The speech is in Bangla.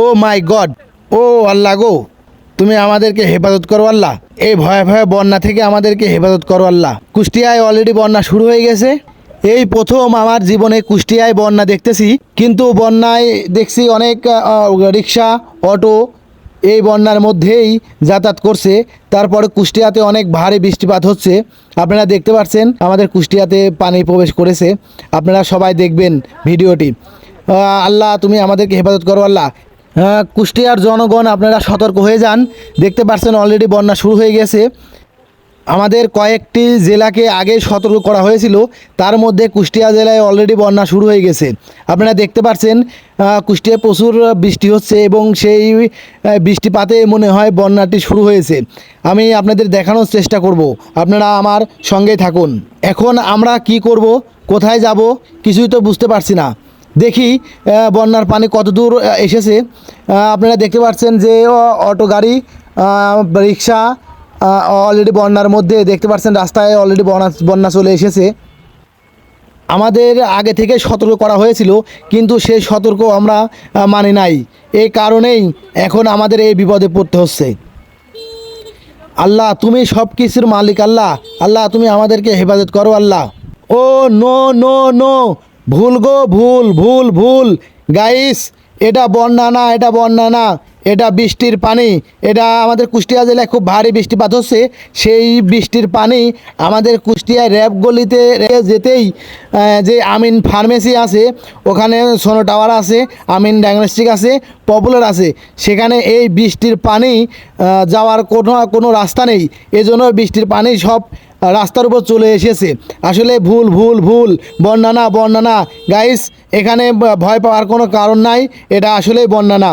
ও মাই গড, ও আল্লাহ গো, তুমি আমাদেরকে হেফাজত করো আল্লাহ। এই ভয়ে ভয়ে বন্যা থেকে আমাদেরকে হেফাজত করো আল্লাহ। কুষ্টিয়ায় অলরেডি বন্যা শুরু হয়ে গেছে। এই প্রথম আমার জীবনে কুষ্টিয়ায় বন্যা দেখতেছি, কিন্তু বন্যায় দেখছি অনেক রিক্সা, অটো এই বন্যার মধ্যেই যাতায়াত করছে। তারপরে কুষ্টিয়াতে অনেক ভারী বৃষ্টিপাত হচ্ছে। আপনারা দেখতে পাচ্ছেন, আমাদের কুষ্টিয়াতে পানি প্রবেশ করেছে। আপনারা সবাই দেখবেন ভিডিওটি। আল্লাহ, তুমি আমাদেরকে হেফাজত করো আল্লাহ। কুষ্টিয়ার জনগণ আপনারা সতর্ক হয়ে যান। দেখতে পাচ্ছেন অলরেডি বন্যা শুরু হয়ে গেছে। আমাদের কয়েকটি জেলাকে আগে সতর্ক করা হয়েছিল। তার মধ্যে কুষ্টিয়া জেলায় অলরেডি বন্যা শুরু হয়ে গেছে। আপনারা দেখতে পাচ্ছেন কুষ্টিয়ায় প্রচুর বৃষ্টি হচ্ছে এবং সেই বৃষ্টিপাতে মনে হয় বন্যাটি শুরু হয়েছে। আমি আপনাদের দেখানোর চেষ্টা করব। আপনারা আমার সঙ্গেই থাকুন। এখন আমরা কি করব? কোথায় যাব? কিছুই তো বুঝতে পারছি না। দেখি বন্যার পানি কত দূর এসেছে। আপনারা দেখতে পাচ্ছেন যে অটো গাড়ি রিক্সা অলরেডি বন্যার মধ্যে দেখতে পাচ্ছেন রাস্তায় অলরেডি বন্যা বন্যা চলে এসেছে। আমাদের আগে থেকে সতর্ক করা হয়েছিল, কিন্তু সেই সতর্ক আমরা মানি নাই। এই কারণেই এখন আমাদের এই বিপদে পড়তে হচ্ছে। আল্লাহ, তুমি সব কিছুর মালিক আল্লাহ। আল্লাহ, তুমি আমাদেরকে হেফাজত করো আল্লাহ। ও, নো নো নো। ভুল গো, ভুল ভুল ভুল। গাইস এটা বন্যা না, এটা বন্যা না। এটা বৃষ্টির পানি। এটা আমাদের কুষ্টিয়া জেলায় খুব ভারী বৃষ্টিপাত হচ্ছে। সেই বৃষ্টির পানি আমাদের কুষ্টিয়া র্যাব গলিতে যেতেই যে আমিন ফার্মেসি আছে, ওখানে সোনো টাওয়ার আছে, আমিন ডায়াগনস্টিক আছে, পপুলার আছে। সেখানে এই বৃষ্টির পানি যাওয়ার কোনো কোনো রাস্তা নেই। এজন্য বৃষ্টির পানি সব রাস্তার উপর চলে এসেছে। আসলে ভুল ভুল ভুল। বন্যা না বন্যা না। গাইস এখানে ভয় পাওয়ার কোনো কারণ নাই। এটা আসলেই বন্যা না।